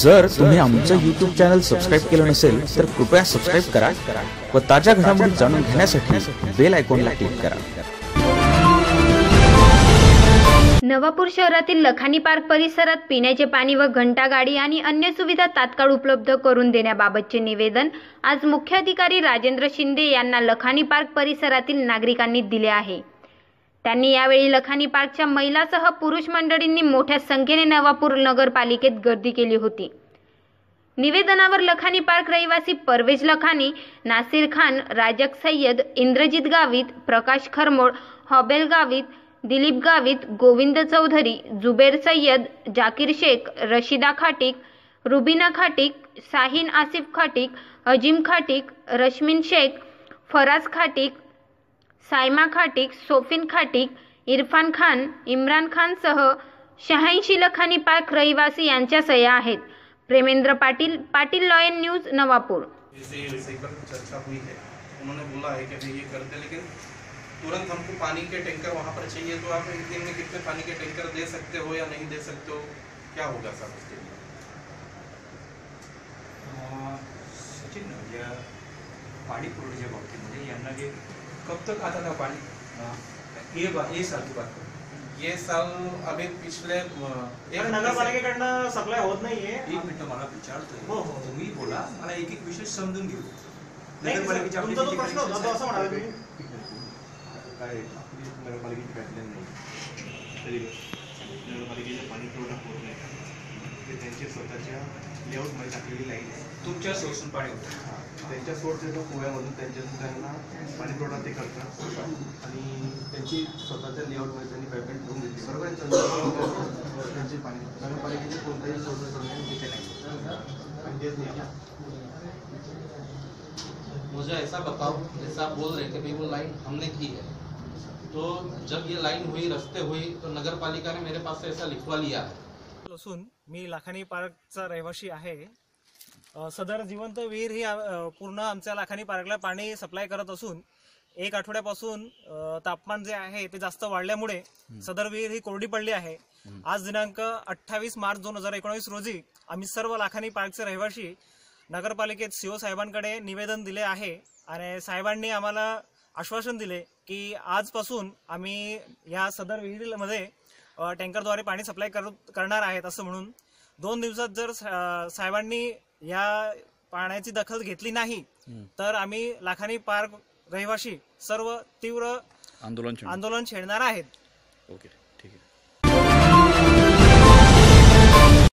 जर तुम्ही आमचं यूट्यूब चॅनल सबस्क्राईब केलं नसेल तर कृपया सबस्क्राईब करा व ताज्या घडामोडी जाणून घेण्यासाठी बेल आयकॉनला क्लिक करा. नवापूर शहरातील लखानी पार्क परिसरात पिण्याचे पाणी व घंटा गाडी आणि अन्य सुविधा तात्काळ उपलब्ध करून देण्याबाबतचे निवेदन आज मुख्याधिकारी राजेंद्र शिंदे यांना लखानी पार्क परिसरातील नागरिकांनी दिले आहे. त्यांनी यावेळी लखानी पार्कच्या महिलासह पुरुष मंडळींनी मोठ्या संख्येने नवापूर नगरपालिकेत गर्दी केली होती. निवेदनावर लखानी पार्क रहिवासी परवेज लखानी नासिर खान राजक सय्यद इंद्रजित गावित प्रकाश खरमोड हॉबेल गावित दिलीप गावित गोविंद चौधरी जुबेर सय्यद जाकीर शेख रशिदा खाटिक रुबिना खाटिक साहिन आसिफ खाटिक अजिम खाटिक रश्मीन शेख फराज खाटिक सायमा खाटिक सोफिन खाटिक इरफान खान इम्रान खानसह शहाऐंशी लखानी पार्क रहिवासी यांच्या सह्या आहेत. Premendra Patil Patil lion news Navapur. उन्होंने बोला है कि अभी ये करते लेकिन तुरंत हमको पानी के टैंकर वहाँ पर चाहिए तो आप एक दिन में कितने पानी के टैंकर दे सकते हो या नहीं दे सकते हो? क्या होगा सर उसके लिए? सचिन या पाणी पुरवठ्याच्या बाबतीमध्ये यांना जे कब तक आता था पाणी अं, ये बा ये साल की बात करू. ये साल अभी पिछले नगरपालिकेकडनं सप्लाय होत नाहीये एक मिनिट मला विचारतोय हो, हो. तुम्ही बोला मला एक एक विषय समजून घेऊ। नगरपालिकेच्या जो प्रश्न होता तो असं म्हणाला तुम्ही. काय आपली नगरपालिकेची गाईडलाईन नाही. नगरपालिकेचं पाणी पुरवठा होत नाही. ते त्यांचे स्वतःच्या लेआउटमध्ये टाकलेली लाईन आहे. तुमच्या सोर्सून पाणी होतं. त्यांच्या सोर्स येतो कुव्यामधून त्यांच्यातून त्यांना पाणी पुरवठा ते करतात. आणि त्यांची स्वतःच्या लेआउटमध्ये त्यांनी पाईपलाईन ठेवून घेतली बरोबर आहे? त्यांचं- पाणी नगरपालिकेचे कोणताही सोर्स तिथे नाही. आणि तेच नाही. मुझे ऐसा बताओ जैसे आप बोल रहे थे भाई वो लाइन हमने की है। तो जब ये लाइन हुई रस्ते हुई तो नगर पालिका ने मेरे पास से ऐसा लिखवा लिया है। असून मी लाखानी पार्कचा रहिवासी आहे. सदर जिवंत विहीर ही पूर्ण आमच्या लाखानी पार्कला पाणी सप्लाय करत असून एक आठवड्यापासून तापमान जे आहे ते जास्त वाढल्यामुळे सदर विहीर ही कोरडी पडली आहे. आज दिनांक अठ्ठावीस मार्च दोन हजार एकोणवीस रोजी आम्ही सर्व लाखानी पार्कचे रहिवासी नगरपालिकेत सीओ साहेबांकडे निवेदन दिले आहे आणि साहेबांनी आम्हाला आश्वासन दिले की आजपासून आम्ही या सदर विहिरीमध्ये टँकरद्वारे पाणी सप्लाय कर- करणार आहेत असं म्हणून दोन दिवसात जर साहेबांनी या पाण्याची दखल घेतली नाही तर आम्ही लाखानी पार्क रहिवासी सर्व तीव्र आंदोलन आंदोलन छेडणार आहेत. ओके.